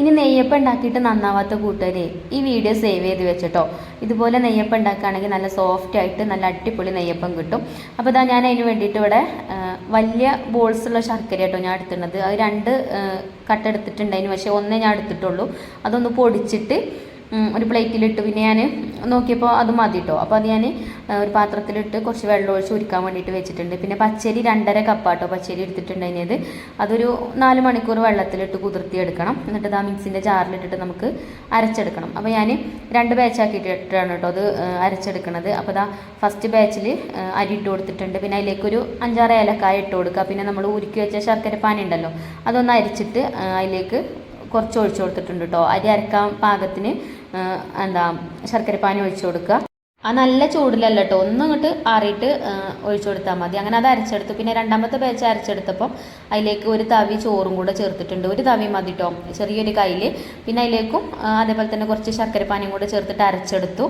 ഇനി നെയ്യപ്പം ഉണ്ടാക്കിയിട്ട് നന്നാവാത്ത കൂട്ടുകാരെ ഈ വീഡിയോ സേവ് ചെയ്ത് വെച്ചിട്ടോ. ഇതുപോലെ നെയ്യപ്പം ഉണ്ടാക്കുകയാണെങ്കിൽ നല്ല സോഫ്റ്റ് ആയിട്ട് നല്ല അടിപൊളി നെയ്യപ്പം കിട്ടും. അപ്പോൾ ഇതാ ഞാൻ അതിന് വേണ്ടിയിട്ട് ഇവിടെ വലിയ ബോൾസ് ഉള്ള ശർക്കര കേട്ടോ ഞാൻ എടുത്തിട്ടുള്ളത്. അത് രണ്ട് കട്ടെടുത്തിട്ടുണ്ടായിരുന്നു. പക്ഷേ ഒന്നേ ഞാൻ എടുത്തിട്ടുള്ളൂ. അതൊന്ന് പൊടിച്ചിട്ട് ഒരു പ്ലേറ്റിലിട്ട് പിന്നെ ഞാൻ നോക്കിയപ്പോൾ അത് മതി കേട്ടോ അപ്പോൾ അത് ഞാൻ ഒരു പാത്രത്തിലിട്ട് കുറച്ച് വെള്ളം ഒഴിച്ച് ഉരുക്കാൻ വേണ്ടിയിട്ട് വെച്ചിട്ടുണ്ട്. പിന്നെ പച്ചരി രണ്ടര കപ്പാട്ടോ പച്ചരി എടുത്തിട്ടുണ്ടായിരുന്നത്. അതൊരു നാല് മണിക്കൂർ വെള്ളത്തിലിട്ട് കുതിർത്തി എടുക്കണം എന്നിട്ട് ആ മിക്സിന്റെ ജാറിലിട്ടിട്ട് നമുക്ക് അരച്ചെടുക്കണം. അപ്പോൾ ഞാൻ രണ്ട് ബാച്ചാക്കിയിട്ടിട്ടാണ് കേട്ടോ അത് അരച്ചെടുക്കണത്. അപ്പോൾ ദാ ഫസ്റ്റ് ബാച്ചിൽ അരി ഇട്ട് കൊടുത്തിട്ടുണ്ട്. പിന്നെ അതിലേക്കൊരു അഞ്ചാറ് ഏലക്കായ ഇട്ട് കൊടുക്കുക. പിന്നെ നമ്മൾ ഉരുക്കി വെച്ച ശർക്കര പാനി ഉണ്ടല്ലോ അതൊന്ന് അരിച്ചിട്ട് അതിലേക്ക് കുറച്ച് ഒഴിച്ചു കൊടുത്തിട്ടുണ്ട് കേട്ടോ അരി അരക്കാൻ പാകത്തിന് എന്താ ശർക്കര പാനി ഒഴിച്ചു കൊടുക്കുക. ആ നല്ല ചൂടിലല്ല കേട്ടോ ഒന്നും ഇങ്ങോട്ട് ആറിയിട്ട് ഒഴിച്ചു കൊടുത്താൽ മതി. അങ്ങനെ അത് അരച്ചെടുത്തു. പിന്നെ രണ്ടാമത്തെ ബാച്ച് അരച്ചെടുത്തപ്പം അതിലേക്ക് ഒരു തവി ചോറും കൂടെ ചേർത്തിട്ടുണ്ട്. ഒരു തവി മതി കേട്ടോ ചെറിയൊരു കയ്യിൽ പിന്നെ അതിലേക്കും അതേപോലെ തന്നെ കുറച്ച് ശർക്കര പാനിയും കൂടെ ചേർത്തിട്ട് അരച്ചെടുത്തു.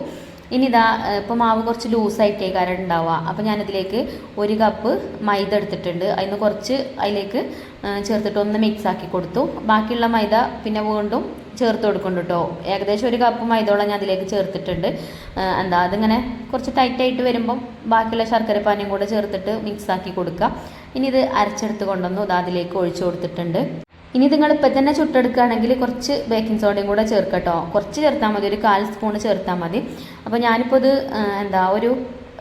ഇനി ഇതാ ഇപ്പോൾ മാവ് കുറച്ച് ലൂസായിട്ടേ കാരണം ഉണ്ടാവുക. അപ്പോൾ ഞാനതിലേക്ക് ഒരു കപ്പ് മൈദ എടുത്തിട്ടുണ്ട്. അതിന് കുറച്ച് അതിലേക്ക് ചേർത്തിട്ട് ഒന്ന് മിക്സ് ആക്കി കൊടുത്തു. ബാക്കിയുള്ള മൈദ പിന്നെ വീണ്ടും ചേർത്ത് കൊടുക്കുന്നുണ്ട് കേട്ടോ ഏകദേശം ഒരു കപ്പ് മൈദോളം ഞാൻ അതിലേക്ക് ചേർത്തിട്ടുണ്ട് എന്താ അതിങ്ങനെ കുറച്ച് ടൈറ്റായിട്ട് വരുമ്പം ബാക്കിയുള്ള ശർക്കര പാനിയും കൂടെ ചേർത്തിട്ട് മിക്സ് ആക്കി കൊടുക്കുക. ഇനി ഇത് അരച്ചെടുത്ത് കൊണ്ടുവന്നു. അത് അതിലേക്ക് ഒഴിച്ചു കൊടുത്തിട്ടുണ്ട്. ഇനി നിങ്ങൾ ഇപ്പം തന്നെ ചുട്ടെടുക്കുകയാണെങ്കിൽ കുറച്ച് ബേക്കിംഗ് സോഡയും കൂടെ ചേർക്കട്ടോ കുറച്ച് ചേർത്താൽ മതി. ഒരു കാൽ സ്പൂൺ ചേർത്താൽ മതി. അപ്പോൾ ഞാനിപ്പോൾ ഇത് എന്താ ഒരു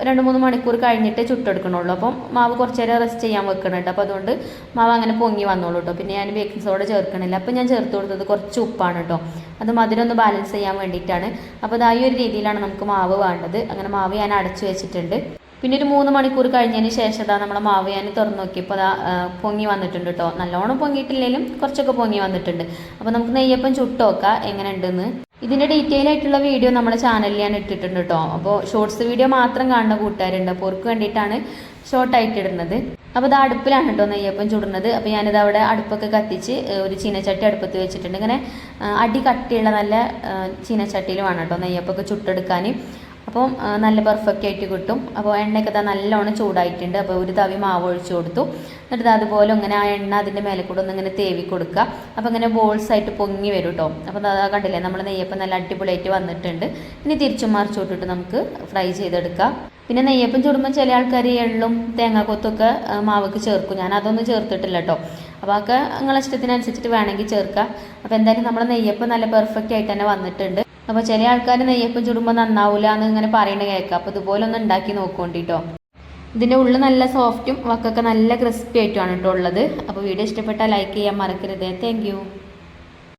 രണ്ട് മൂന്ന് മണിക്കൂർ കഴിഞ്ഞിട്ട് ചുട്ടെടുക്കണുള്ളൂ. അപ്പം മാവ് കുറച്ച് നേരം റെസ്റ്റ് ചെയ്യാൻ വെക്കണുണ്ട് അപ്പോൾ അതുകൊണ്ട് മാവ് അങ്ങനെ പൊങ്ങി വന്നോളൂ കേട്ടോ പിന്നെ ഞാൻ ബേക്കിംഗ് സോഡ ചേർക്കണില്ല. അപ്പോൾ ഞാൻ ചേർത്ത് കൊടുത്തത് കുറച്ച് ഉപ്പാണ് കേട്ടോ അത് മധുരം ഒന്ന് ബാലൻസ് ചെയ്യാൻ വേണ്ടിയിട്ടാണ്. അപ്പോൾ അതായ ഒരു രീതിയിലാണ് നമുക്ക് മാവ് വേണ്ടത്. അങ്ങനെ മാവ് ഞാൻ അടച്ചു വെച്ചിട്ടുണ്ട്. പിന്നെ ഒരു മൂന്ന് മണിക്കൂർ കഴിഞ്ഞതിന് ശേഷം ഇതാ നമ്മൾ മാവ് ഞാൻ തുറന്ന് നോക്കിയപ്പോൾ അതാ പൊങ്ങി വന്നിട്ടുണ്ട് കേട്ടോ നല്ലോണം പൊങ്ങിയിട്ടില്ലെങ്കിലും കുറച്ചൊക്കെ പൊങ്ങി വന്നിട്ടുണ്ട്. അപ്പോൾ നമുക്ക് നെയ്യപ്പം ചുട്ട് നോക്കാം എങ്ങനെ ഉണ്ടെന്ന് ഇതിന്റെ ഡീറ്റെയിൽ ആയിട്ടുള്ള വീഡിയോ നമ്മുടെ ചാനലിൽ ഞാൻ ഇട്ടിട്ടുണ്ട് കേട്ടോ അപ്പോൾ ഷോർട്സ് വീഡിയോ മാത്രം കാണുന്ന കൂട്ടുകാരുണ്ട്. അപ്പോൾ അവർക്ക് വേണ്ടിയിട്ടാണ് ഷോർട്ടായിട്ട് ഇടുന്നത്. അപ്പോൾ അത് അടുപ്പിലാണ് കേട്ടോ നെയ്യപ്പം ചുടുന്നത്. അപ്പോൾ ഞാനിത് അവിടെ അടുപ്പൊക്കെ കത്തിച്ച് ഒരു ചീനച്ചട്ടി അടുപ്പത്ത് വെച്ചിട്ടുണ്ട്. ഇങ്ങനെ അടി കട്ടിയുള്ള നല്ല ചീനച്ചട്ടിയിലുമാണ് കേട്ടോ നെയ്യപ്പൊക്കെ ചുട്ടെടുക്കാൻ അപ്പം നല്ല പെർഫെക്റ്റ് ആയിട്ട് കിട്ടും. അപ്പോൾ എണ്ണയൊക്കെ ദാ നല്ലോണം ചൂടായിട്ടുണ്ട്. അപ്പോൾ ഒരു തവി മാവ് ഒഴിച്ചു കൊടുത്തു. എന്നിട്ട് അതുപോലെ ഇങ്ങനെ ആ എണ്ണ അതിന്റെ മേലെ കൂടെ ഒന്ന് ഇങ്ങനെ തേവി കൊടുക്കുക. അപ്പോൾ ഇങ്ങനെ ബോൾസ് ആയിട്ട് പൊങ്ങി വരും കേട്ടോ അപ്പോൾ അതാ കണ്ടില്ലേ നമ്മൾ നെയ്യപ്പം നല്ല അടിപൊളിയായിട്ട് വന്നിട്ടുണ്ട്. ഇനി തിരിച്ചും മറിച്ചു വിട്ടിട്ട് നമുക്ക് ഫ്രൈ ചെയ്തെടുക്കാം. പിന്നെ നെയ്യപ്പം ചുടുമ്പോൾ ചില ആൾക്കാർ എള്ളും തേങ്ങാക്കൊത്തൊക്കെ മാവൊക്കെ ചേർക്കും. ഞാൻ അതൊന്നും ചേർത്തിട്ടില്ല കേട്ടോ അപ്പോൾ അതൊക്കെ നിങ്ങളെ ഇഷ്ടത്തിനനുസരിച്ചിട്ട് വേണമെങ്കിൽ ചേർക്കാം. അപ്പോൾ എന്തായാലും നമ്മൾ നെയ്യപ്പം നല്ല പെർഫെക്റ്റ് ആയിട്ട് തന്നെ വന്നിട്ടുണ്ട്. അപ്പോൾ ചില ആൾക്കാർ നെയ്യപ്പം ചുടുമ്പോൾ നന്നാവില്ല എന്ന് ഇങ്ങനെ പറയണ കേൾക്കാം അപ്പോൾ ഇതുപോലെ ഒന്ന് ഉണ്ടാക്കി നോക്കോണ്ടിട്ടോ. ഇതിന്റെ ഉള്ളിൽ നല്ല സോഫ്റ്റും വക്കൊക്കെ നല്ല ക്രിസ്പി ആയിട്ടുമാണ് കേട്ടോ ഉള്ളത്. അപ്പോൾ വീഡിയോ ഇഷ്ടപ്പെട്ടാൽ ലൈക്ക് ചെയ്യാൻ മറക്കരുത്. താങ്ക്